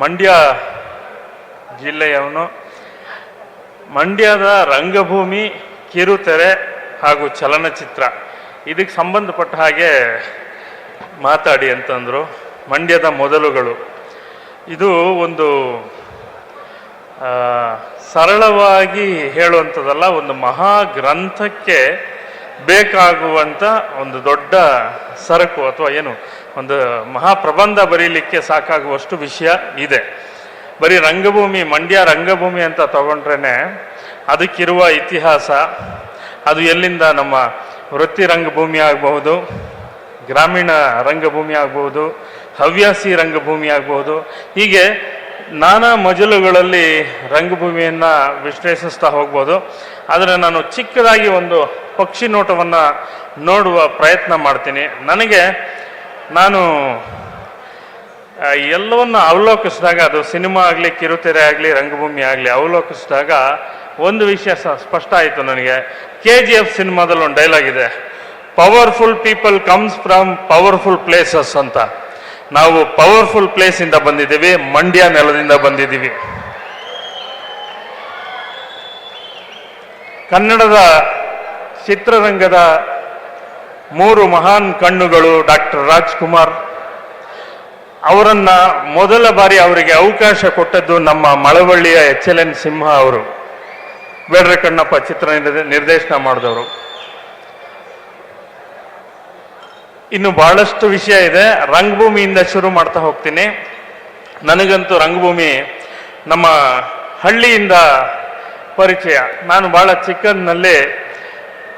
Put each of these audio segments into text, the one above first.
ಮಂಡ್ಯ ಜಿಲ್ಲೆಯವನು. ಮಂಡ್ಯದ ರಂಗಭೂಮಿ, ಕಿರುತೆರೆ ಹಾಗೂ ಚಲನಚಿತ್ರ. ಇದಕ್ಕೆ ಸಂಬಂಧಪಟ್ಟ ಹಾಗೆ ಮಾತಾಡಿ ಅಂತಂದರು ಮಂಡ್ಯದ ಮೊದಲುಗಳು. ಇದು ಒಂದು ಸರಳವಾಗಿ ಹೇಳುವಂಥದ್ದಲ್ಲ, ಒಂದು ಮಹಾ ಗ್ರಂಥಕ್ಕೆ ಬೇಕಾಗುವಂಥ ಒಂದು ದೊಡ್ಡ ಸರಕು ಅಥವಾ ಏನು ಒಂದು ಮಹಾಪ್ರಬಂಧ ಬರೀಲಿಕ್ಕೆ ಸಾಕಾಗುವಷ್ಟು ವಿಷಯ ಇದೆ. ಬರೀ ರಂಗಭೂಮಿ, ಮಂಡ್ಯ ರಂಗಭೂಮಿ ಅಂತ ತಗೊಂಡ್ರೇ ಅದಕ್ಕಿರುವ ಇತಿಹಾಸ, ಅದು ಎಲ್ಲಿಂದ ನಮ್ಮ ವೃತ್ತಿ ರಂಗಭೂಮಿ ಆಗಬಹುದು, ಗ್ರಾಮೀಣ ರಂಗಭೂಮಿ ಆಗಬಹುದು, ಹವ್ಯಾಸಿ ರಂಗಭೂಮಿ ಆಗಬಹುದು. ಹೀಗೆ ನಾನಾ ಮಜಲುಗಳಲ್ಲಿ ರಂಗಭೂಮಿಯನ್ನು ವಿಶ್ಲೇಷಿಸ್ತಾ ಹೋಗ್ಬೋದು. ಆದರೆ ನಾನು ಚಿಕ್ಕದಾಗಿ ಒಂದು ಪಕ್ಷಿ ನೋಟವನ್ನು ನೋಡುವ ಪ್ರಯತ್ನ ಮಾಡ್ತೀನಿ. ನನಗೆ ನಾನು ಎಲ್ಲವನ್ನು ಅವಲೋಕಿಸಿದಾಗ, ಅದು ಸಿನಿಮಾ ಆಗಲಿ, ಕಿರುತೆರೆ ಆಗಲಿ, ರಂಗಭೂಮಿ ಆಗಲಿ, ಅವಲೋಕಿಸಿದಾಗ ಒಂದು ವಿಷಯ ಸ- ಸ್ಪಷ್ಟ ಆಯಿತು ನನಗೆ. ಕೆ ಜಿ ಎಫ್ ಸಿನಿಮಾದಲ್ಲಿ ಒಂದು ಡೈಲಾಗ್ ಇದೆ. Powerful people comes from powerful places ಅಂತ. ನಾವು ಪವರ್ಫುಲ್ ಪ್ಲೇಸಿಂದ ಬಂದಿದ್ದೀವಿ, ಮಂಡ್ಯ ನೆಲದಿಂದ ಬಂದಿದ್ದೀವಿ. ಕನ್ನಡದ ಚಿತ್ರರಂಗದ ಮೂರು ಮಹಾನ್ ಕಣ್ಣುಗಳು ಡಾಕ್ಟರ್ ರಾಜ್ಕುಮಾರ್. ಅವರನ್ನ ಮೊದಲ ಬಾರಿ ಅವರಿಗೆ ಅವಕಾಶ ಕೊಟ್ಟದ್ದು ನಮ್ಮ ಮಳವಳ್ಳಿಯ ಎಚ್ ಎಲ್ ಎನ್ ಸಿಂಹ ಅವರು. ಬೇಡ್ರ ಕಣ್ಣಪ್ಪ ಚಿತ್ರ ನಿರ್ದೇ- ನಿರ್ದೇಶನ ಮಾಡಿದವರು. ಇನ್ನು ಬಹಳಷ್ಟು ವಿಷಯ ಇದೆ. ರಂಗಭೂಮಿಯಿಂದ ಶುರು ಮಾಡ್ತಾ ಹೋಗ್ತೀನಿ. ನನಗಂತೂ ರಂಗಭೂಮಿ ನಮ್ಮ ಹಳ್ಳಿಯಿಂದ ಪರಿಚಯ. ನಾನು ಬಹಳ ಚಿಕ್ಕಂದಿನಲ್ಲಿ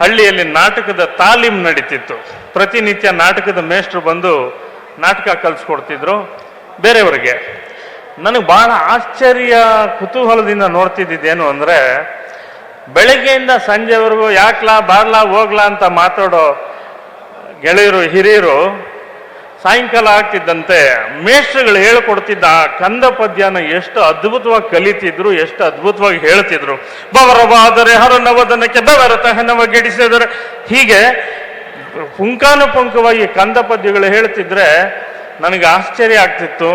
ಹಳ್ಳಿಯಲ್ಲಿ ನಾಟಕದ ತಾಲೀಮ್ ನಡೀತಿತ್ತು. ಪ್ರತಿನಿತ್ಯ ನಾಟಕದ ಮೇಷ್ಟ್ರು ಬಂದು ನಾಟಕ ಕಲಿಸ್ಕೊಡ್ತಿದ್ರು ಬೇರೆಯವರಿಗೆ. ನನಗೆ ಬಹಳ ಆಶ್ಚರ್ಯ ಕುತೂಹಲದಿಂದ ನೋಡ್ತಿದ್ದೇನು ಅಂದರೆ, ಬೆಳಗ್ಗೆಯಿಂದ ಸಂಜೆವರೆಗೂ ಯಾಕ್ಲಾ ಬಾರ್ಲಾ ಹೋಗ್ಲಾ ಅಂತ ಮಾತಾಡೋ ಗೆಳೆಯರು, ಹಿರಿಯರು ಸಾಯಂಕಾಲ ಆಗ್ತಿದ್ದಂತೆ ಮೇಷ್ಟ್ರುಗಳು ಹೇಳ್ಕೊಡ್ತಿದ್ದ ಆ ಕಂದ ಪದ್ಯನ ಎಷ್ಟು ಅದ್ಭುತವಾಗಿ ಕಲಿತಿದ್ರು, ಎಷ್ಟು ಅದ್ಭುತವಾಗಿ ಹೇಳ್ತಿದ್ರು. ಬವರವಾದರೆ ಹರನವದನಕ್ಕೆ ಬವರ ಹೆನವ ಗಿಡಿಸಿದರೆ. ಹೀಗೆ ಪುಂಕಾನುಪುಂಕವಾಗಿ ಕಂದ ಪದ್ಯಗಳು ಹೇಳ್ತಿದ್ರೆ ನನಗೆ ಆಶ್ಚರ್ಯ ಆಗ್ತಿತ್ತು.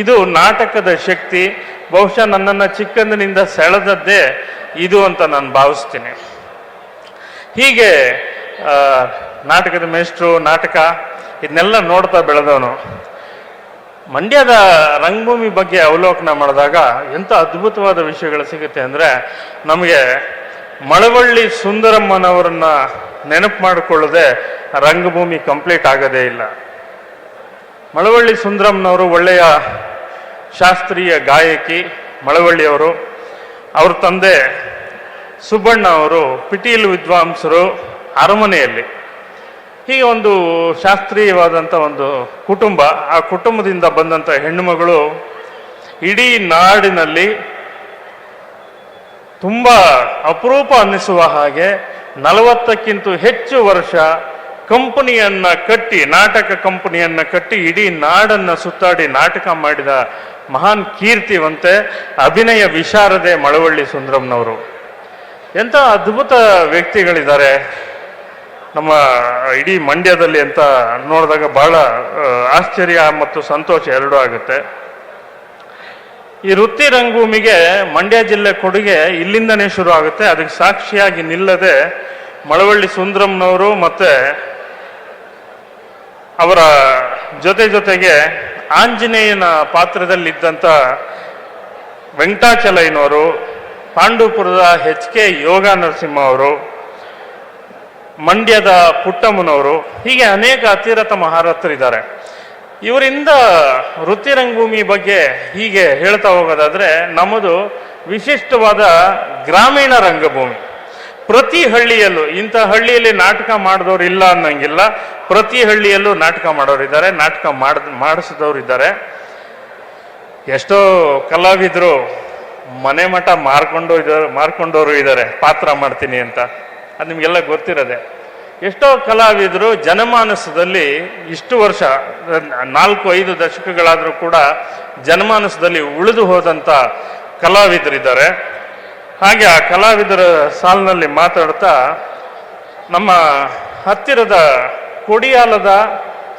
ಇದು ನಾಟಕದ ಶಕ್ತಿ, ಬಹುಶಃ ನನ್ನನ್ನು ಚಿಕ್ಕಂದಿನಿಂದ ಸೆಳೆದದ್ದೇ ಇದು ಅಂತ ನಾನು ಭಾವಿಸ್ತೀನಿ. ಹೀಗೆ ನಾಟಕದ ಮೇಷ್ಟ್ರು, ನಾಟಕ ಇದನ್ನೆಲ್ಲ ನೋಡ್ತಾ ಬೆಳೆದವನು. ಮಂಡ್ಯದ ರಂಗಭೂಮಿ ಬಗ್ಗೆ ಅವಲೋಕನ ಮಾಡಿದಾಗ ಎಂಥ ಅದ್ಭುತವಾದ ವಿಷಯಗಳು ಸಿಗುತ್ತೆ ಅಂದರೆ ನಮಗೆ ಮಳವಳ್ಳಿ ಸುಂದರಮ್ಮನವರನ್ನ ನೆನಪು ಮಾಡಿಕೊಳ್ಳದೆ ರಂಗಭೂಮಿ ಕಂಪ್ಲೀಟ್ ಆಗೋದೇ ಇಲ್ಲ. ಮಳವಳ್ಳಿ ಸುಂದರಮ್ಮನವರು ಒಳ್ಳೆಯ ಶಾಸ್ತ್ರೀಯ ಗಾಯಕಿ ಮಳವಳ್ಳಿಯವರು ಅವ್ರ ತಂದೆ ಸುಬ್ಬಣ್ಣ ಅವರು, ಪಿಟೀಲು ವಿದ್ವಾಂಸರು ಅರಮನೆಯಲ್ಲಿ. ಹೀಗೆ ಒಂದು ಶಾಸ್ತ್ರೀಯವಾದಂಥ ಒಂದು ಕುಟುಂಬ, ಆ ಕುಟುಂಬದಿಂದ ಬಂದಂಥ ಹೆಣ್ಣುಮಗಳು ಇಡೀ ನಾಡಿನಲ್ಲಿ ತುಂಬ ಅಪರೂಪ ಅನ್ನಿಸುವ ಹಾಗೆ ನಲವತ್ತಕ್ಕಿಂತ ಹೆಚ್ಚು ವರ್ಷ ಕಂಪನಿಯನ್ನ ಕಟ್ಟಿ, ನಾಟಕ ಕಂಪನಿಯನ್ನ ಕಟ್ಟಿ, ಇಡೀ ನಾಡನ್ನ ಸುತ್ತಾಡಿ ನಾಟಕ ಮಾಡಿದ ಮಹಾನ್ ಕೀರ್ತಿವಂತೆ ಅಭಿನಯ ವಿಶಾರದೆ ಮಳವಳ್ಳಿ ಸುಂದರಂನವರು. ಎಂಥ ಅದ್ಭುತ ವ್ಯಕ್ತಿಗಳಿದ್ದಾರೆ. ನಮ್ಮ ಇಡೀ ಮಂಡ್ಯದಲ್ಲಿ ಅಂತ ನೋಡಿದಾಗ ಬಹಳ ಆಶ್ಚರ್ಯ ಮತ್ತು ಸಂತೋಷ ಎರಡೂ ಆಗುತ್ತೆ. ಈ ವೃತ್ತಿ ರಂಗಭೂಮಿಗೆ ಮಂಡ್ಯ ಜಿಲ್ಲೆ ಕೊಡುಗೆ ಇಲ್ಲಿಂದನೇ ಶುರು ಆಗುತ್ತೆ. ಅದಕ್ಕೆ ಸಾಕ್ಷಿಯಾಗಿ ನಿಲ್ಲದೆ ಮಳವಳ್ಳಿ ಸುಂದರಂನವರು ಮತ್ತೆ ಅವರ ಜೊತೆ ಜೊತೆಗೆ ಆಂಜನೇಯನ ಪಾತ್ರದಲ್ಲಿದ್ದಂಥ ವೆಂಕಟಾಚಲಯ್ಯನವರು, ಪಾಂಡುಪುರದ ಎಚ್ ಕೆ ಯೋಗ ನರಸಿಂಹ ಅವರು ಮಂಡ್ಯದ ಪುಟ್ಟಮ್ಮನವರು, ಹೀಗೆ ಅನೇಕ ಅತಿರಥ ಮಹಾರಥರಿದ್ದಾರೆ. ಇವರಿಂದ ವೃತ್ತಿರಂಗಭೂಮಿ ಬಗ್ಗೆ ಹೀಗೆ ಹೇಳ್ತಾ ಹೋಗೋದಾದರೆ, ನಮ್ಮದು ವಿಶಿಷ್ಟವಾದ ಗ್ರಾಮೀಣ ರಂಗಭೂಮಿ. ಪ್ರತಿ ಹಳ್ಳಿಯಲ್ಲೂ, ಇಂಥ ಹಳ್ಳಿಯಲ್ಲಿ ನಾಟಕ ಮಾಡಿದವರು ಇಲ್ಲ ಅನ್ನಂಗಿಲ್ಲ. ಪ್ರತಿ ಹಳ್ಳಿಯಲ್ಲೂ ನಾಟಕ ಮಾಡೋರು ಇದ್ದಾರೆ, ನಾಟಕ ಮಾಡ್, ಮಾಡಿಸಿದವರು ಇದ್ದಾರೆ. ಎಷ್ಟೋ ಕಲಾವಿದರು ಮನೆ ಮಠ ಮಾರ್ಕೊಂಡು ಇದ್ದಾರೆ, ಮಾರ್ಕೊಂಡವರು ಇದ್ದಾರೆ, ಪಾತ್ರ ಮಾಡ್ತೀನಿ ಅಂತ. ಅದು ನಿಮಗೆಲ್ಲ ಗೊತ್ತಿರೋದೆ. ಎಷ್ಟೋ ಕಲಾವಿದರು ಜನಮಾನಸದಲ್ಲಿ ಇಷ್ಟು ವರ್ಷ, ನಾಲ್ಕು ಐದು ದಶಕಗಳಾದರೂ ಕೂಡ ಜನಮಾನಸದಲ್ಲಿ ಉಳಿದು ಹೋದಂಥ ಕಲಾವಿದರಿದ್ದಾರೆ. ಹಾಗೆ ಆ ಕಲಾವಿದರ ಸಾಲಿನಲ್ಲಿ ಮಾತಾಡ್ತಾ, ನಮ್ಮ ಹತ್ತಿರದ ಕೊಡಿಯಾಲದ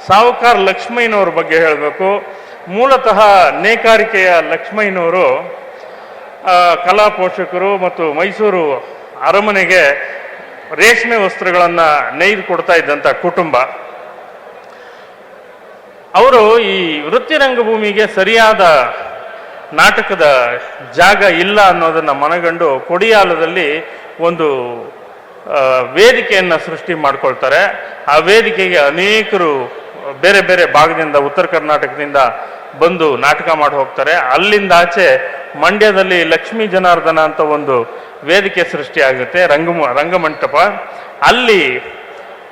ಸಾವುಕಾರ ಲಕ್ಷ್ಮಯ್ಯನವ್ರ ಬಗ್ಗೆ ಹೇಳಬೇಕು. ಮೂಲತಃ ನೇಕಾರಿಕೆಯ ಲಕ್ಷ್ಮಯ್ಯನವರು ಕಲಾ ಪೋಷಕರು ಮತ್ತು ಮೈಸೂರು ಅರಮನೆಗೆ ರೇಷ್ಮೆ ವಸ್ತ್ರಗಳನ್ನು ನೇಯ್ದು ಕೊಡ್ತಾ ಇದ್ದಂಥ ಕುಟುಂಬ. ಅವರು ಈ ವೃತ್ತಿ ರಂಗಭೂಮಿಗೆ ಸರಿಯಾದ ನಾಟಕದ ಜಾಗ ಇಲ್ಲ ಅನ್ನೋದನ್ನು ಮನಗಂಡು ಕೊಡಿಯಾಲದಲ್ಲಿ ಒಂದು ವೇದಿಕೆಯನ್ನು ಸೃಷ್ಟಿ ಮಾಡ್ಕೊಳ್ತಾರೆ. ಆ ವೇದಿಕೆಗೆ ಅನೇಕರು ಬೇರೆ ಬೇರೆ ಭಾಗದಿಂದ, ಉತ್ತರ ಕರ್ನಾಟಕದಿಂದ ಬಂದು ನಾಟಕ ಮಾಡಿ ಹೋಗ್ತಾರೆ. ಅಲ್ಲಿಂದ ಆಚೆ ಮಂಡ್ಯದಲ್ಲಿ ಲಕ್ಷ್ಮೀ ಜನಾರ್ದನ ಅಂತ ಒಂದು ವೇದಿಕೆ ಸೃಷ್ಟಿಯಾಗುತ್ತೆ ರಂಗ ರಂಗಮಂಟಪ ಅಲ್ಲಿ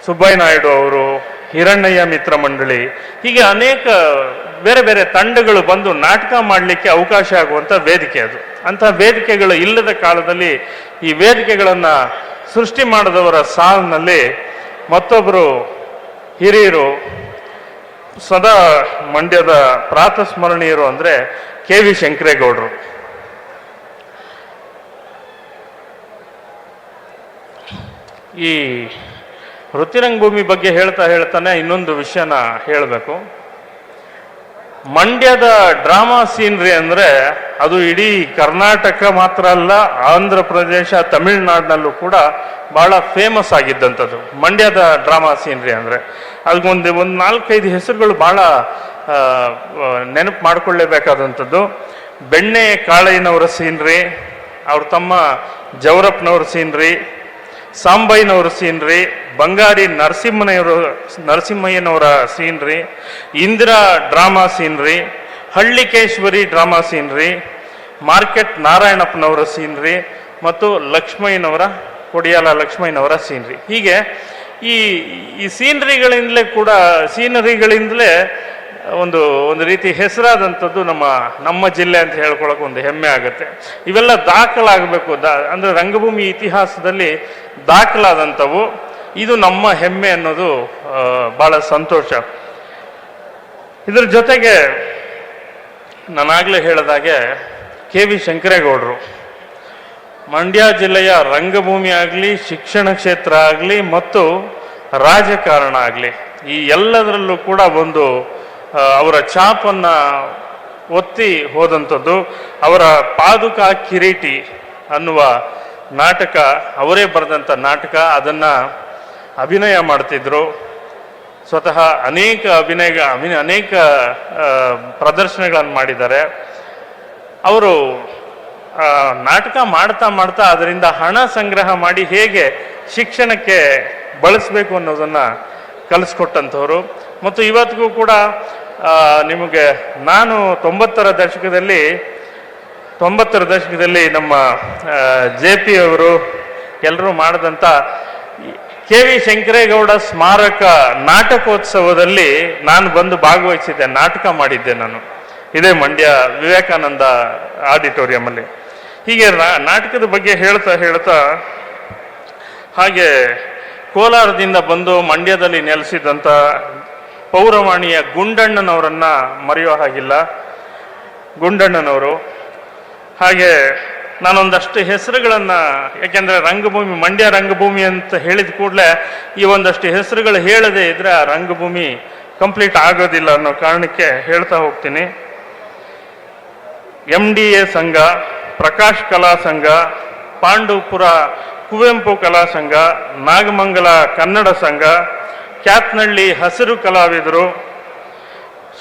ಸುಬ್ಬಯ್ಯನಾಯ್ಡು ಅವರು, ಹಿರಣ್ಣಯ್ಯ ಮಿತ್ರ ಮಂಡಳಿ, ಹೀಗೆ ಅನೇಕ ಬೇರೆ ಬೇರೆ ತಂಡಗಳು ಬಂದು ನಾಟಕ ಮಾಡಲಿಕ್ಕೆ ಅವಕಾಶ ಆಗುವಂಥ ವೇದಿಕೆ ಅದು. ಅಂತಹ ವೇದಿಕೆಗಳು ಇಲ್ಲದ ಕಾಲದಲ್ಲಿ ಈ ವೇದಿಕೆಗಳನ್ನು ಸೃಷ್ಟಿ ಮಾಡಿದವರ ಸಾಲಿನಲ್ಲಿ ಮತ್ತೊಬ್ಬರು ಹಿರಿಯರು, ಸದಾ ಮಂಡ್ಯದ ಪ್ರಾತಸ್ಮರಣೀಯರು ಅಂದರೆ ಕೆ ವಿ ಶಂಕರೇಗೌಡರು. ಈ ವೃತ್ತಿರಂಗಭೂಮಿ ಬಗ್ಗೆ ಹೇಳ್ತಾ ಹೇಳ್ತಾನೆ ಇನ್ನೊಂದು ವಿಷಯನ ಹೇಳಬೇಕು. ಮಂಡ್ಯದ ಡ್ರಾಮಾ ಸೀನ್ರಿ ಅಂದರೆ ಅದು ಇಡೀ ಕರ್ನಾಟಕ ಮಾತ್ರ ಅಲ್ಲ, ಆಂಧ್ರ ಪ್ರದೇಶ, ತಮಿಳುನಾಡಿನಲ್ಲೂ ಕೂಡ ಬಹಳ ಫೇಮಸ್ ಆಗಿದ್ದಂಥದ್ದು. ಮಂಡ್ಯದ ಡ್ರಾಮಾ ಸೀನ್ರಿ ಅಂದರೆ. ಅದಕ್ಕೊಂದು ಒಂದು ನಾಲ್ಕೈದು ಹೆಸರುಗಳು ಬಹಳ ನೆನಪು ಮಾಡಿಕೊಳ್ಳೇಬೇಕಾದಂಥದ್ದು. ಬೆಣ್ಣೆ ಕಾಳಯ್ಯನವರ ಸೀನ್ರಿ, ಅವ್ರ ತಮ್ಮ ಜವರಪ್ಪನವ್ರ ಸೀನ್ರಿ ಸಾಂಬೈನವ್ರ ಸೀನ್ರಿ, ಬಂಗಾರಿ ನರಸಿಂಹನವರು, ನರಸಿಂಹಯ್ಯನವರ scenery, Indira drama scenery, Hallikeshwari drama scenery, market ನಾರಾಯಣಪ್ಪನವರ scenery ಮತ್ತು ಲಕ್ಷ್ಮಯ್ಯನವರ, ಕೊಡಿಯಾಲ ಲಕ್ಷ್ಮಯ್ಯನವರ ಸೀನ್ರಿ. ಹೀಗೆ ಈ ಈ ಸೀನರಿಗಳಿಂದಲೇ ಕೂಡ, ಸೀನರಿಗಳಿಂದಲೇ ಒಂದು ಒಂದು ರೀತಿ ಹೆಸರಾದಂಥದ್ದು ನಮ್ಮ ನಮ್ಮ ಜಿಲ್ಲೆ ಅಂತ ಹೇಳ್ಕೊಳಕ್ಕೆ ಒಂದು ಹೆಮ್ಮೆ ಆಗುತ್ತೆ. ಇವೆಲ್ಲ ದಾಖಲಾಗಬೇಕು, ದಾ, ಅಂದರೆ ರಂಗಭೂಮಿ ಇತಿಹಾಸದಲ್ಲಿ ದಾಖಲಾದಂಥವು. ಇದು ನಮ್ಮ ಹೆಮ್ಮೆ ಅನ್ನೋದು ಭಾಳ ಸಂತೋಷ. ಇದ್ರ ಜೊತೆಗೆ ನಾನಾಗಲೇ ಹೇಳಿದಾಗೆ ಕೆ ವಿ ಶಂಕರೇಗೌಡರು. ಮಂಡ್ಯ ಜಿಲ್ಲೆಯ ರಂಗಭೂಮಿ ಆಗಲಿ, ಶಿಕ್ಷಣ ಕ್ಷೇತ್ರ ಆಗಲಿ ಮತ್ತು ರಾಜಕಾರಣ ಆಗಲಿ, ಈ ಎಲ್ಲದರಲ್ಲೂ ಕೂಡ ಒಂದು ಅವರ ಛಾಪನ್ನು ಒತ್ತಿ ಹೋದಂಥದ್ದು, ಅವರ ಪಾದುಕ ಕಿರೀಟಿ ಅನ್ನುವ ನಾಟಕ, ಅವರೇ ಬರೆದಂಥ ನಾಟಕ, ಅದನ್ನು ಅಭಿನಯ ಮಾಡ್ತಿದ್ರು. ಸ್ವತಃ ಅನೇಕ ಅಭಿನಯ ಅಭಿನ, ಅನೇಕ ಪ್ರದರ್ಶನಗಳನ್ನು ಮಾಡಿದ್ದಾರೆ. ಅವರು ನಾಟಕ ಮಾಡ್ತಾ ಮಾಡ್ತಾ ಅದರಿಂದ ಹಣ ಸಂಗ್ರಹ ಮಾಡಿ ಹೇಗೆ ಶಿಕ್ಷಣಕ್ಕೆ ಬಳಸಬೇಕು ಅನ್ನೋದನ್ನು ಕಲಿಸ್ಕೊಟ್ಟಂಥವ್ರು. ಮತ್ತು ಇವತ್ತಿಗೂ ಕೂಡ ನಿಮಗೆ ನಾನು ತೊಂಬತ್ತರ ದಶಕದಲ್ಲಿ ತೊಂಬತ್ತರ ದಶಕದಲ್ಲಿ ನಮ್ಮ ಜೆ ಪಿ ಅವರು ಎಲ್ಲರೂ ಮಾಡಿದಂಥ ಕೆ ವಿ ಶಂಕರೇಗೌಡ ಸ್ಮಾರಕ ನಾಟಕೋತ್ಸವದಲ್ಲಿ ನಾನು ಬಂದು ಭಾಗವಹಿಸಿದ್ದೆ, ನಾಟಕ ಮಾಡಿದ್ದೆ ನಾನು. ಇದೇ ಮಂಡ್ಯ ವಿವೇಕಾನಂದ ಆಡಿಟೋರಿಯಮಲ್ಲಿ. ಹೀಗೆ ನಾಟಕದ ಬಗ್ಗೆ ಹೇಳ್ತಾ ಹೇಳ್ತಾ, ಹಾಗೆ ಕೋಲಾರದಿಂದ ಬಂದು ಮಂಡ್ಯದಲ್ಲಿ ನೆಲೆಸಿದಂಥ ಪೌರವಾಣಿಯ ಗುಂಡಣ್ಣನವರನ್ನ ಮರೆಯೋ ಹಾಗಿಲ್ಲ. ಗುಂಡಣ್ಣನವರು. ಹಾಗೆ ನಾನೊಂದಷ್ಟು ಹೆಸರುಗಳನ್ನು, ಯಾಕೆಂದರೆ ರಂಗಭೂಮಿ, ಮಂಡ್ಯ ರಂಗಭೂಮಿ ಅಂತ ಹೇಳಿದ ಕೂಡಲೇ ಈ ಒಂದಷ್ಟು ಹೆಸರುಗಳು ಹೇಳದೇ ಇದ್ದರೆ ಆ ರಂಗಭೂಮಿ ಕಂಪ್ಲೀಟ್ ಆಗೋದಿಲ್ಲ ಅನ್ನೋ ಕಾರಣಕ್ಕೆ ಹೇಳ್ತಾ ಹೋಗ್ತೀನಿ. ಎಂ ಡಿ ಎ ಸಂಘ, ಪ್ರಕಾಶ್ ಕಲಾ ಸಂಘ, ಪಾಂಡವಪುರ ಕುವೆಂಪು ಕಲಾ ಸಂಘ, ನಾಗಮಂಗಲ ಕನ್ನಡ ಸಂಘ ಕ್ಯಾತ್ನಳ್ಳಿ ಹಸಿರು ಕಲಾವಿದರು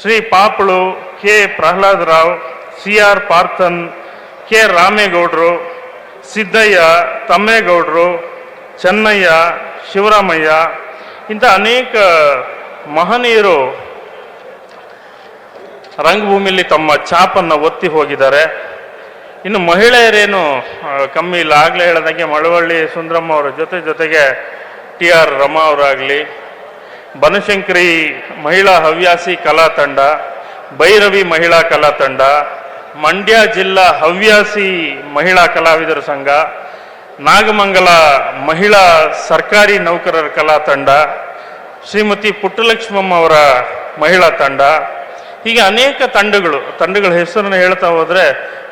Shri ಪಾಪಳು K Prahlad Rao, C R Parthan, K ರಾಮೇಗೌಡರು, Siddaiah ತಮ್ಮೇಗೌಡರು, ಚೆನ್ನಯ್ಯ, ಶಿವರಾಮಯ್ಯ ಇಂಥ ಅನೇಕ ಮಹನೀಯರು ರಂಗಭೂಮಿಯಲ್ಲಿ ತಮ್ಮ ಛಾಪನ್ನು ಒತ್ತಿ ಹೋಗಿದ್ದಾರೆ. ಇನ್ನು ಮಹಿಳೆಯರೇನು ಕಮ್ಮಿ ಇಲ್ಲ. ಆಗಲೇ ಹೇಳಿದಂಗೆ ಮಳವಳ್ಳಿ ಸುಂದರಮ್ಮ ಅವರ ಜೊತೆ ಜೊತೆಗೆ ಟಿ ಆರ್ ರಮಾ ಅವರಾಗಲಿ ಬನಶಂಕರಿ ಮಹಿಳಾ ಹವ್ಯಾಸಿ ಕಲಾ ತಂಡ, ಭೈರವಿ ಮಹಿಳಾ ಕಲಾ ತಂಡ, ಮಂಡ್ಯ ಜಿಲ್ಲಾ ಹವ್ಯಾಸಿ ಮಹಿಳಾ ಕಲಾವಿದರ ಸಂಘ, ನಾಗಮಂಗಲ ಮಹಿಳಾ ಸರ್ಕಾರಿ ನೌಕರರ ಕಲಾ ತಂಡ, ಶ್ರೀಮತಿ ಪುಟ್ಟಲಕ್ಷ್ಮಮ್ಮ ಅವರ ಮಹಿಳಾ ತಂಡ. ಹೀಗೆ ಅನೇಕ ತಂಡಗಳು, ತಂಡಗಳ ಹೆಸರನ್ನು ಹೇಳ್ತಾ ಹೋದರೆ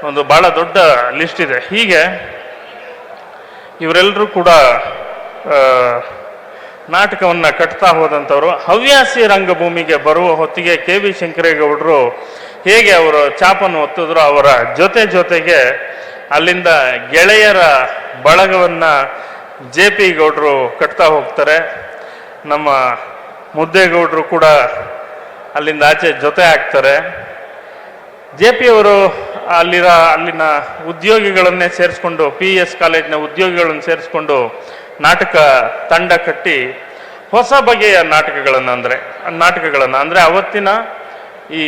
ಒಂದು ಬಹಳ ದೊಡ್ಡ ಲಿಸ್ಟ್ ಇದೆ. ಹೀಗೆ ಇವರೆಲ್ಲರೂ ಕೂಡ ನಾಟಕವನ್ನು ಕಟ್ತಾ ಹೋದಂಥವ್ರು, ಹವ್ಯಾಸಿ ರಂಗಭೂಮಿಗೆ ಬರುವ ಹೊತ್ತಿಗೆ ಕೆ ವಿ ಶಂಕರೇಗೌಡರು ಹೇಗೆ ಅವರು ಚಾಪನ್ನು ಒತ್ತಿದ್ರು ಅವರ ಜೊತೆ ಜೊತೆಗೆ ಅಲ್ಲಿಂದ ಗೆಳೆಯರ ಬಳಗವನ್ನು ಜೆ ಪಿ ಗೌಡರು ಕಟ್ತಾ ಹೋಗ್ತಾರೆ. ನಮ್ಮ ಮುದ್ದೇಗೌಡರು ಕೂಡ ಅಲ್ಲಿಂದ ಆಚೆ ಜೊತೆ ಆಗ್ತಾರೆ. ಜೆ ಪಿ ಅವರು ಅಲ್ಲಿರ, ಅಲ್ಲಿನ ಉದ್ಯೋಗಿಗಳನ್ನೇ ಸೇರಿಸ್ಕೊಂಡು ಪಿ ಎಸ್ ಕಾಲೇಜಿನ ಉದ್ಯೋಗಿಗಳನ್ನು ಸೇರಿಸ್ಕೊಂಡು ನಾಟಕ ತಂಡ ಕಟ್ಟಿ ಹೊಸ ಬಗೆಯ ನಾಟಕಗಳನ್ನು ಅಂದರೆ ನಾಟಕಗಳನ್ನು ಅಂದರೆ ಅವತ್ತಿನ ಈ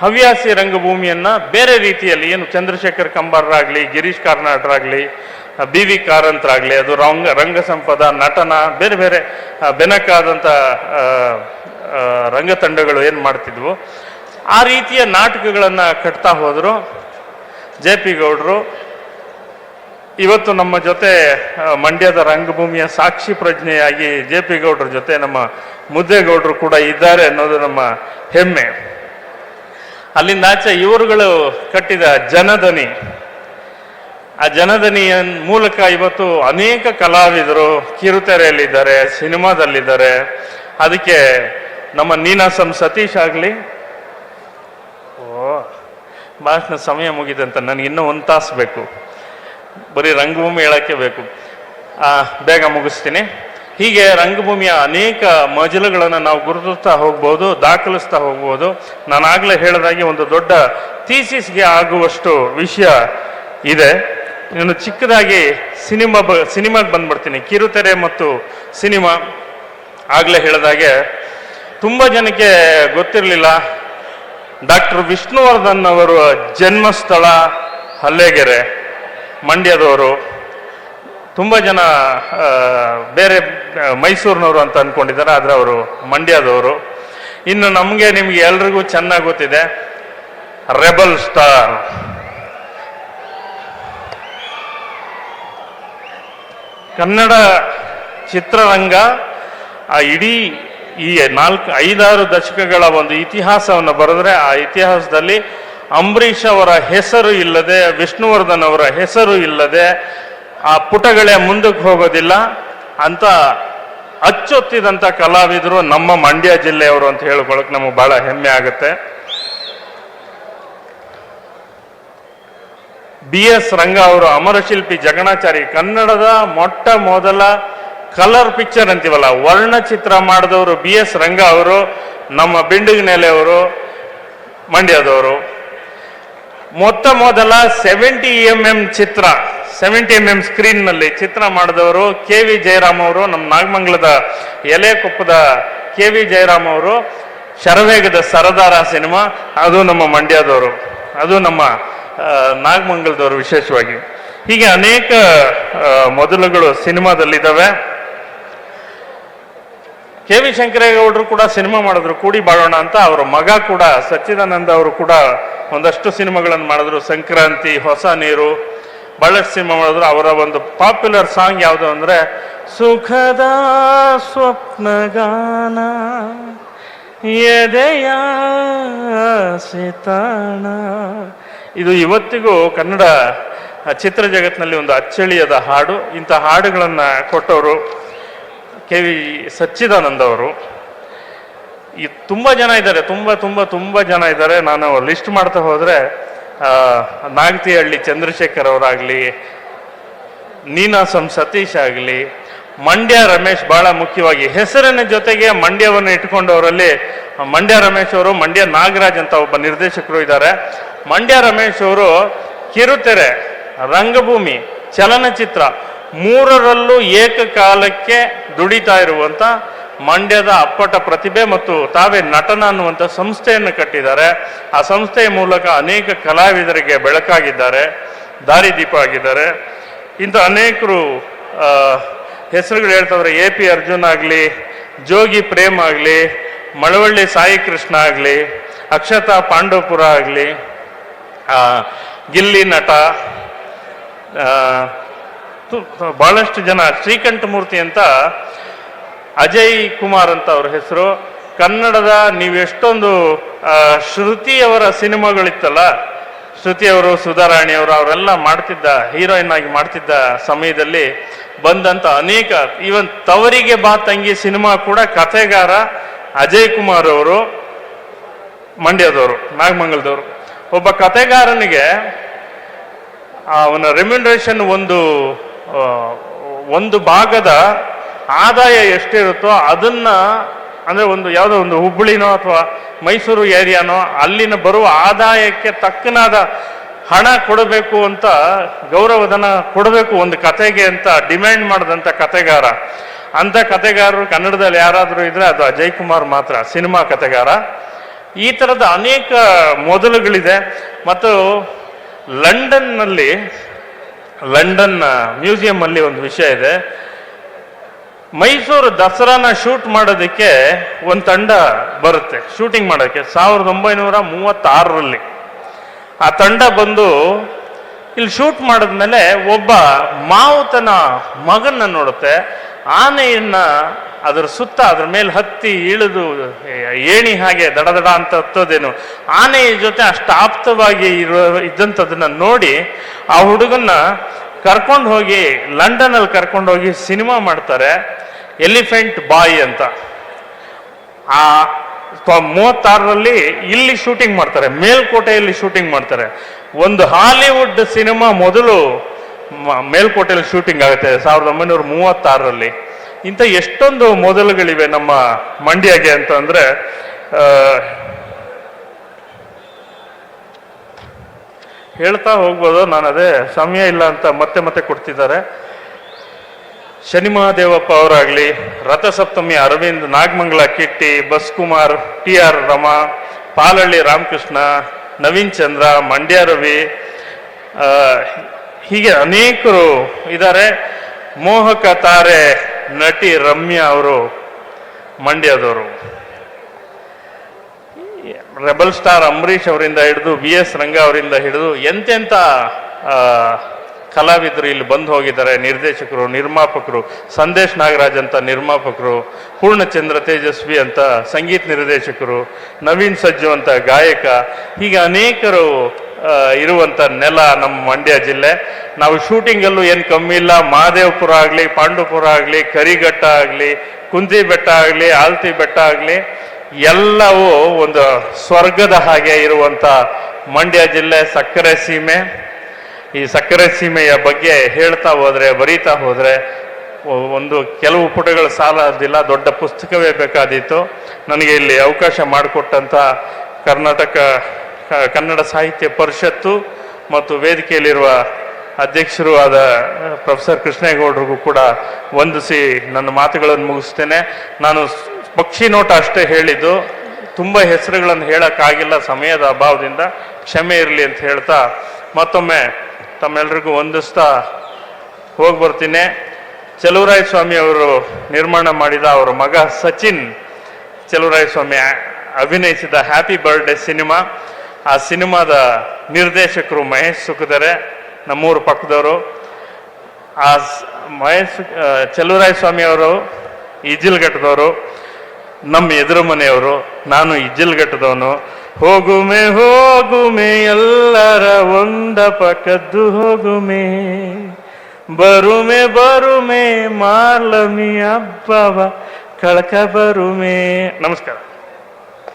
ಹವ್ಯಾಸಿ ರಂಗಭೂಮಿಯನ್ನು ಬೇರೆ ರೀತಿಯಲ್ಲಿ ಏನು ಚಂದ್ರಶೇಖರ್ ಕಂಬಾರರಾಗಲಿ, ಗಿರೀಶ್ ಕಾರ್ನಾಡ್ರಾಗಲಿ ಬಿ ವಿ ಕಾರಂತರಾಗಲಿ, ಅದು ರಂಗ ರಂಗ ಸಂಪದ, ನಟನ, ಬೇರೆ ಬೇರೆ ಬೆನಕಾದಂಥ ರಂಗತಂಡಗಳು ಏನು ಮಾಡ್ತಿದ್ವು, ಆ ರೀತಿಯ ನಾಟಕಗಳನ್ನು ಕಟ್ತಾ ಹೋದರು ಜೆ ಪಿ ಗೌಡರು ಇವತ್ತು ನಮ್ಮ ಜೊತೆ ಮಂಡ್ಯದ ರಂಗಭೂಮಿಯ ಸಾಕ್ಷಿ ಪ್ರಜ್ಞೆಯಾಗಿ ಜೆ ಪಿ ಗೌಡ್ರ ಜೊತೆ ನಮ್ಮ ಮುದ್ದೇಗೌಡರು ಕೂಡ ಇದ್ದಾರೆ ಅನ್ನೋದು ನಮ್ಮ ಹೆಮ್ಮೆ. ಅಲ್ಲಿಂದ ಆಚೆ ಇವರುಗಳು ಕಟ್ಟಿದ ಜನಧನಿ. ಆ ಜನದನಿಯ ಮೂಲಕ ಇವತ್ತು ಅನೇಕ ಕಲಾವಿದರು ಕಿರುತೆರೆಯಲ್ಲಿದ್ದಾರೆ, ಸಿನಿಮಾದಲ್ಲಿದ್ದಾರೆ. ಅದಕ್ಕೆ ನಮ್ಮ ನೀನಾಸಂ ಸತೀಶ್ ಆಗಲಿ. ಓ ಭಾಷಣ ಸಮಯ ಮುಗಿದಂತ, ನನಗೆ ಇನ್ನೂ ಒಂದು ತಾಸು ಬೇಕು. ಬರೀ ರಂಗಭೂಮಿ ಹೇಳಕ್ಕೆ ಬೇಕು. ಬೇಗ ಮುಗಿಸ್ತೀನಿ. ಹೀಗೆ ರಂಗಭೂಮಿಯ ಅನೇಕ ಮಜಲುಗಳನ್ನು ನಾವು ಗುರುತಿಸ್ತಾ ಹೋಗ್ಬೋದು, ದಾಖಲಿಸ್ತಾ ಹೋಗ್ಬೋದು. ನಾನು ಆಗಲೇ ಹೇಳಿದಾಗೆ ಒಂದು ದೊಡ್ಡ ಥೀಸಿಸ್ಗೆ ಆಗುವಷ್ಟು ವಿಷಯ ಇದೆ. ನಾನು ಚಿಕ್ಕದಾಗಿ ಸಿನಿಮಾ ಬ, ಸಿನಿಮಾಗೆ ಬಂದ್ಬಿಡ್ತೀನಿ. ಕಿರುತೆರೆ ಮತ್ತು ಸಿನಿಮಾ. ಆಗಲೇ ಹೇಳಿದಾಗೆ ತುಂಬ ಜನಕ್ಕೆ ಗೊತ್ತಿರಲಿಲ್ಲ. ಡಾಕ್ಟರ್ ವಿಷ್ಣುವರ್ಧನ್ ಅವರ ಜನ್ಮಸ್ಥಳ ಹಲ್ಲೆಗೆರೆ. ಮಂಡ್ಯದವರು ತುಂಬ ಜನ ಬೇರೆ ಮೈಸೂರಿನವರು ಅಂತ ಅಂದ್ಕೊಂಡಿದ್ದಾರೆ ಆದರೆ ಅವರು ಮಂಡ್ಯದವರು. ಇನ್ನು ನಮಗೆ ನಿಮಗೆ ಎಲ್ರಿಗೂ ಚೆನ್ನಾಗಿ ಗೊತ್ತಿದೆ, ರೆಬಲ್ ಸ್ಟಾರ್. ಕನ್ನಡ ಚಿತ್ರರಂಗ, ಆ, ಇಡೀ ಈ ನಾಲ್ಕು, ಐದಾರು ದಶಕಗಳ ಒಂದು ಇತಿಹಾಸವನ್ನು ಬರೆದ್ರೆ ಆ ಇತಿಹಾಸದಲ್ಲಿ ಅಂಬರೀಷ್ ಅವರ ಹೆಸರು ಇಲ್ಲದೆ, ವಿಷ್ಣುವರ್ಧನ್ ಅವರ ಹೆಸರು ಇಲ್ಲದೆ, ಆ ಪುಟಗಳೇ ಮುಂದಕ್ಕೆ ಹೋಗೋದಿಲ್ಲ. ಅಂತ ಅಚ್ಚೊತ್ತಿದಂಥ ಕಲಾವಿದರು ನಮ್ಮ ಮಂಡ್ಯ ಜಿಲ್ಲೆಯವರು ಅಂತ ಹೇಳ್ಕೊಳಕ್ ನಮಗೆ ಬಹಳ ಹೆಮ್ಮೆ ಆಗುತ್ತೆ. ಬಿ ಎಸ್ ರಂಗ ಅವರು, ಅಮರಶಿಲ್ಪಿ ಜಗಣಾಚಾರಿ ಕನ್ನಡದ ಮೊಟ್ಟ ಮೊದಲ ಕಲರ್ ಪಿಕ್ಚರ್ ಅಂತೀವಲ್ಲ, ವರ್ಣಚಿತ್ರ ಮಾಡಿದವರು ಬಿ ಎಸ್ ರಂಗ ಅವರು, ನಮ್ಮ ಬಿಂಡಿಗನೆಲೆಯವರು, ಮಂಡ್ಯದವರು. ಮೊತ್ತ ಮೊದಲ ಸೆವೆಂಟಿ ಎಂ ಎಂ ಚಿತ್ರ ಸೆವೆಂಟಿ ಎಂ ಎಂ ಸ್ಕ್ರೀನ್ನಲ್ಲಿ ಚಿತ್ರ ಮಾಡಿದವರು ಕೆ ವಿ ಜಯರಾಮ್ ಅವರು, ನಮ್ಮ ನಾಗಮಂಗಲದ ಎಲೆಕೊಪ್ಪದ ಕೆ ವಿ ಜಯರಾಮ್ ಅವರು, ಶರವೇಗದ ಸರದಾರ ಸಿನಿಮಾ, ಅದು ನಮ್ಮ ಮಂಡ್ಯದವರು, ಅದು ನಮ್ಮ ನಾಗಮಂಗಲದವರು ವಿಶೇಷವಾಗಿ. ಹೀಗೆ ಅನೇಕ ಮೊದಲುಗಳು ಸಿನಿಮಾದಲ್ಲಿದ್ದಾವೆ. ಕೆ ವಿ ಶಂಕರೇಗೌಡರು ಕೂಡ ಸಿನಿಮಾ ಮಾಡಿದ್ರು, ಕೂಡಿ ಬಾಳೋಣ ಅಂತ. ಅವರ ಮಗ ಕೂಡ, ಸಚ್ಚಿದಾನಂದ ಅವರು ಕೂಡ ಒಂದಷ್ಟು ಸಿನಿಮಾಗಳನ್ನು ಮಾಡಿದ್ರು. ಸಂಕ್ರಾಂತಿ, ಹೊಸ ನೀರು ಬಹಳಷ್ಟು ಸಿನಿಮಾ ಮಾಡಿದ್ರು. ಅವರ ಒಂದು ಪಾಪ್ಯುಲರ್ ಸಾಂಗ್ ಯಾವುದು ಅಂದರೆ, ಸುಖದ ಸ್ವಪ್ನಗಾನ, ಎದೆಯ ಸಿತಾಣ. ಇದು ಇವತ್ತಿಗೂ ಕನ್ನಡ ಚಿತ್ರ ಜಗತ್ತಿನಲ್ಲಿ ಒಂದು ಅಚ್ಚಳಿಯದ ಹಾಡು. ಇಂಥ ಹಾಡುಗಳನ್ನು ಕೊಟ್ಟವರು ಕೆ ವಿ ಸಚ್ಚಿದಾನಂದ ಅವರು. ಈ ತುಂಬ ಜನ ಇದ್ದಾರೆ, ತುಂಬ ತುಂಬ ತುಂಬ ಜನ ಇದ್ದಾರೆ. ನಾನು ಲಿಸ್ಟ್ ಮಾಡ್ತಾ ಹೋದರೆ ನಾಗತಿಹಳ್ಳಿ ಚಂದ್ರಶೇಖರ್ ಅವರಾಗಲಿ ನೀನಾಸಂ ಸತೀಶ್ ಆಗಲಿ, ಮಂಡ್ಯ ರಮೇಶ್ ಬಹಳ ಮುಖ್ಯವಾಗಿ ಹೆಸರಿನ ಜೊತೆಗೆ ಮಂಡ್ಯವನ್ನು ಇಟ್ಕೊಂಡವರಲ್ಲಿ ಮಂಡ್ಯ ರಮೇಶ್ ಅವರು, ಮಂಡ್ಯ ನಾಗರಾಜ್ ಅಂತ ಒಬ್ಬ ನಿರ್ದೇಶಕರು ಇದ್ದಾರೆ. ಮಂಡ್ಯ ರಮೇಶ್ ಅವರು ಕಿರುತೆರೆ, ರಂಗಭೂಮಿ, ಚಲನಚಿತ್ರ ಮೂರರಲ್ಲೂ ಏಕಕಾಲಕ್ಕೆ ದುಡಿತಾ ಇರುವಂತ ಮಂಡ್ಯದ ಅಪ್ಪಟ ಪ್ರತಿಭೆ ಮತ್ತು ತಾವೇ ನಟನ ಅನ್ನುವಂಥ ಸಂಸ್ಥೆಯನ್ನು ಕಟ್ಟಿದ್ದಾರೆ. ಆ ಸಂಸ್ಥೆಯ ಮೂಲಕ ಅನೇಕ ಕಲಾವಿದರಿಗೆ ಬೆಳಕಾಗಿದ್ದಾರೆ ದಾರಿದೀಪ ಆಗಿದ್ದಾರೆ. ಇಂಥ ಅನೇಕರು ಹೆಸರುಗಳು ಹೇಳ್ತಾವ್ರೆ, ಎ ಪಿ ಅರ್ಜುನ್ ಆಗಲಿ, ಜೋಗಿ ಪ್ರೇಮ್ ಆಗಲಿ, ಮಳವಳ್ಳಿ ಸಾಯಿ ಕೃಷ್ಣ ಆಗಲಿ, ಅಕ್ಷತಾ ಪಾಂಡವಪುರ ಆಗಲಿ ಗಿಲ್ಲಿ ನಟ ಬಹಳಷ್ಟು ಜನ ಶ್ರೀಕಂಠಮೂರ್ತಿ ಅಂತ ಅಜಯ್ ಕುಮಾರ್ ಅಂತ ಅವ್ರ ಹೆಸರು. ಕನ್ನಡದ ನೀವು ಎಷ್ಟೊಂದು ಆ, ಶ್ರುತಿಯವರ ಸಿನಿಮಾಗಳಿತ್ತಲ್ಲ ಶ್ರುತಿಯವರು ಸುಧಾರಾಣಿಯವರು ಅವರೆಲ್ಲ ಮಾಡ್ತಿದ್ದ ಹೀರೋಯಿನ್ ಆಗಿ ಮಾಡ್ತಿದ್ದ ಸಮಯದಲ್ಲಿ ಬಂದಂತ ಅನೇಕ ಈವನ್ ತವರಿಗೆ ಬಾ ತಂಗಿ ಸಿನಿಮಾ ಕೂಡ ಕಥೆಗಾರ ಅಜಯ್ ಕುಮಾರ್ ಅವರು ಮಂಡ್ಯದವರು ನಾಗಮಂಗಲದವರು. ಒಬ್ಬ ಕಥೆಗಾರನಿಗೆ ಅವನ ರೆಮ್ಯುನರೇಷನ್ ಒಂದು ಒಂದು ಭಾಗದ ಆದಾಯ ಎಷ್ಟಿರುತ್ತೋ ಅದನ್ನು, ಅಂದರೆ ಒಂದು ಯಾವುದೋ ಒಂದು ಹುಬ್ಬಳ್ಳಿನೋ ಅಥವಾ ಮೈಸೂರು ಏರಿಯಾನೋ ಅಲ್ಲಿನ ಬರುವ ಆದಾಯಕ್ಕೆ ತಕ್ಕನಾದ ಹಣ ಕೊಡಬೇಕು ಅಂತ, ಗೌರವಧನ ಕೊಡಬೇಕು ಒಂದು ಕತೆಗೆ ಅಂತ, ಡಿಮ್ಯಾಂಡ್ ಮಾಡಿದಂಥ ಕತೆಗಾರ ಅಂಥ ಕತೆಗಾರರು ಕನ್ನಡದಲ್ಲಿ ಯಾರಾದರೂ ಇದ್ದರೆ ಅದು ಅಜಯ್ ಕುಮಾರ್ ಮಾತ್ರ, ಸಿನಿಮಾ ಕತೆಗಾರ ಈ ಥರದ ಅನೇಕ ಮೊದಲುಗಳಿದೆ. ಮತ್ತು ಲಂಡನ್ನಲ್ಲಿ ಲಂಡನ್ ಮ್ಯೂಸಿಯಂ ಅಲ್ಲಿ ಒಂದು ವಿಷಯ ಇದೆ. ಮೈಸೂರು ದಸರಾನ ಶೂಟ್ ಮಾಡೋದಕ್ಕೆ ಒಂದು ತಂಡ ಬರುತ್ತೆ, ಶೂಟಿಂಗ್ ಮಾಡೋಕ್ಕೆ ಸಾವಿರದ ಒಂಬೈನೂರ ಮೂವತ್ತಾರರಲ್ಲಿ. ಆ ತಂಡ ಬಂದು ಇಲ್ಲಿ ಶೂಟ್ ಮಾಡಿದ್ಮೇಲೆ ಒಬ್ಬ ಮಾವುತನ ಮಗನ ನೋಡುತ್ತೆ. ಆನೆಯನ್ನ ಅದರ ಸುತ್ತ ಅದ್ರ ಮೇಲೆ ಹತ್ತಿ ಇಳಿದು ಏಣಿ ಹಾಗೆ ದಡ ದಡ ಅಂತ ಹತ್ತೋದೇನು? ಆನೆಯ ಜೊತೆ ಅಷ್ಟು ಆಪ್ತವಾಗಿ ಇರೋ ಇದ್ದಂಥದನ್ನ ನೋಡಿ ಆ ಹುಡುಗನ್ನ ಕರ್ಕೊಂಡು ಹೋಗಿ ಲಂಡನಲ್ಲಿ ಕರ್ಕೊಂಡು ಹೋಗಿ ಸಿನಿಮಾ ಮಾಡ್ತಾರೆ, ಎಲಿಫೆಂಟ್ ಬಾಯ್ ಅಂತ. ಆ ಮೂವತ್ತಾರರಲ್ಲಿ ಇಲ್ಲಿ ಶೂಟಿಂಗ್ ಮಾಡ್ತಾರೆ, ಮೇಲ್ಕೋಟೆಯಲ್ಲಿ ಶೂಟಿಂಗ್ ಮಾಡ್ತಾರೆ. ಒಂದು ಹಾಲಿವುಡ್ ಸಿನಿಮಾ ಮೊದಲು ಮೇಲ್ಕೋಟೆಯಲ್ಲಿ ಶೂಟಿಂಗ್ ಆಗುತ್ತೆ, ಸಾವಿರದ ಒಂಬೈನೂರ ಮೂವತ್ತಾರರಲ್ಲಿ. ಇಂಥ ಎಷ್ಟೊಂದು ಮೊದಲುಗಳಿವೆ ನಮ್ಮ ಮಂಡ್ಯಗೆ ಅಂತ ಅಂದ್ರೆ ಹೇಳ್ತಾ ಹೋಗ್ಬೋದು, ನಾನು ಅದೇ ಸಮಯ ಇಲ್ಲ ಅಂತ ಮತ್ತೆ ಮತ್ತೆ ಕೊಡ್ತಿದ್ದಾರೆ. ಶನಿ ಮಹಾದೇವಪ್ಪ ಅವರಾಗ್ಲಿ, ರಥಸಪ್ತಮಿ ಅರವಿಂದ್ ನಾಗಮಂಗಲ ಕಿಟ್ಟಿ, ಬಸ್ಕುಮಾರ್ ಟಿ ಆರ್ ರಮ, ಪಾಲಳ್ಳಿ ರಾಮಕೃಷ್ಣ, ನವೀನ್ ಚಂದ್ರ, ಮಂಡ್ಯ ರವಿ ಹೀಗೆ ಅನೇಕರು ಇದ್ದಾರೆ. ಮೋಹಕ ತಾರೆ ನಟಿ ರಮ್ಯಾ ಅವರು, ಮಂಡ್ಯದವರು. ರೆಬಲ್ ಸ್ಟಾರ್ ಅಂಬರೀಷ್ ಅವರಿಂದ ಹಿಡಿದು ಬಿ ಎಸ್ ರಂಗ ಅವರಿಂದ ಹಿಡಿದು ಎಂತೆಂಥ ಕಲಾವಿದರು ಇಲ್ಲಿ ಬಂದು ಹೋಗಿದ್ದಾರೆ, ನಿರ್ದೇಶಕರು, ನಿರ್ಮಾಪಕರು, ಸಂದೇಶ್ ನಾಗರಾಜ್ ಅಂತ ನಿರ್ಮಾಪಕರು, ಪೂರ್ಣಚಂದ್ರ ತೇಜಸ್ವಿ ಅಂತ ಸಂಗೀತ ನಿರ್ದೇಶಕರು, ನವೀನ್ ಸಜ್ಜು ಅಂತ ಗಾಯಕ, ಹೀಗೆ ಅನೇಕರು ಆ, ಇರುವಂತ ನೆಲ ನಮ್ಮ ಮಂಡ್ಯ ಜಿಲ್ಲೆ. ನಾವು ಶೂಟಿಂಗಲ್ಲೂ ಏನು ಕಮ್ಮಿ ಇಲ್ಲ. ಮಹಾದೇವಪುರ ಆಗಲಿ ಪಾಂಡುಪುರ ಆಗಲಿ ಕರಿಘಟ್ಟ ಆಗಲಿ ಕುಂತಿ ಬೆಟ್ಟ ಆಗಲಿ ಆಲ್ತಿ ಬೆಟ್ಟ ಆಗಲಿ ಎಲ್ಲವೂ ಒಂದು ಸ್ವರ್ಗದ ಹಾಗೆ ಇರುವಂತ ಮಂಡ್ಯ ಜಿಲ್ಲೆ ಸಕ್ಕರೆ ಸೀಮೆ. ಈ ಸಕ್ಕರೆ ಸೀಮೆಯ ಬಗ್ಗೆ ಹೇಳ್ತಾ ಹೋದರೆ ಬರೀತಾ ಹೋದರೆ ಒಂದು ಕೆಲವು ಪುಟಗಳು ಸಾಲದಿಲ್ಲ ದೊಡ್ಡ ಪುಸ್ತಕವೇ ಬೇಕಾದೀತು. ನನಗೆ ಇಲ್ಲಿ ಅವಕಾಶ ಮಾಡಿಕೊಟ್ಟಂಥ ಕರ್ನಾಟಕ ಕನ್ನಡ ಸಾಹಿತ್ಯ ಪರಿಷತ್ತು ಮತ್ತು ವೇದಿಕೆಯಲ್ಲಿರುವ ಅಧ್ಯಕ್ಷರು ಆದ ಪ್ರೊಫೆಸರ್ ಕೃಷ್ಣೇಗೌಡರಿಗೂ ಕೂಡ ವಂದಿಸಿ ನನ್ನ ಮಾತುಗಳನ್ನು ಮುಗಿಸ್ತೇನೆ. ನಾನು ಪಕ್ಷಿ ನೋಟ ಅಷ್ಟೇ ಹೇಳಿದ್ದು, ತುಂಬ ಹೆಸರುಗಳನ್ನು ಹೇಳೋಕ್ಕಾಗಿಲ್ಲ ಸಮಯದ ಅಭಾವದಿಂದ, ಕ್ಷಮೆ ಇರಲಿ ಅಂತ ಹೇಳ್ತಾ ಮತ್ತೊಮ್ಮೆ ತಮ್ಮೆಲ್ಲರಿಗೂ ವಂದಿಸ್ತಾ ಹೋಗಿ ಬರ್ತೀನಿ. ಚಲುವರಾಯ ಸ್ವಾಮಿ ಅವರು ನಿರ್ಮಾಣ ಮಾಡಿದ ಅವರ ಮಗ ಸಚಿನ್, ಚಲುವರಾಯ ಸ್ವಾಮಿ ಅಭಿನಯಿಸಿದ ಹ್ಯಾಪಿ ಬರ್ಡೇ ಸಿನಿಮಾ. ಆ ಸಿನಿಮಾದ ನಿರ್ದೇಶಕರು ಮಹೇಶ್ ಸುಖದರೆ ನಮ್ಮೂರು ಪಕ್ಕದವರು. ಆ ಮಹೇಶ್ ಚಲುವರಾಯ ಸ್ವಾಮಿ ಅವರು ಇಜಿಲ್ಘಟ್ಟದವರು ನಮ್ಮ ಎದುರು ಮನೆಯವರು ನಾನು ಇಜ್ಜಲ್ಘಟ್ಟದವನು ಹೋಗುಮೆ ಹೋಗುಮೆ, ಎಲ್ಲರ ಒಂದ ಪಕ್ಕದ್ದು ಹೋಗುಮೆ. ಬರುಮೆ ಬರುಮೆ, ಮಾರ್ಲಮಿ ಹಬ್ಬವ ಕಳಕ ಬರುಮೆ. ನಮಸ್ಕಾರ.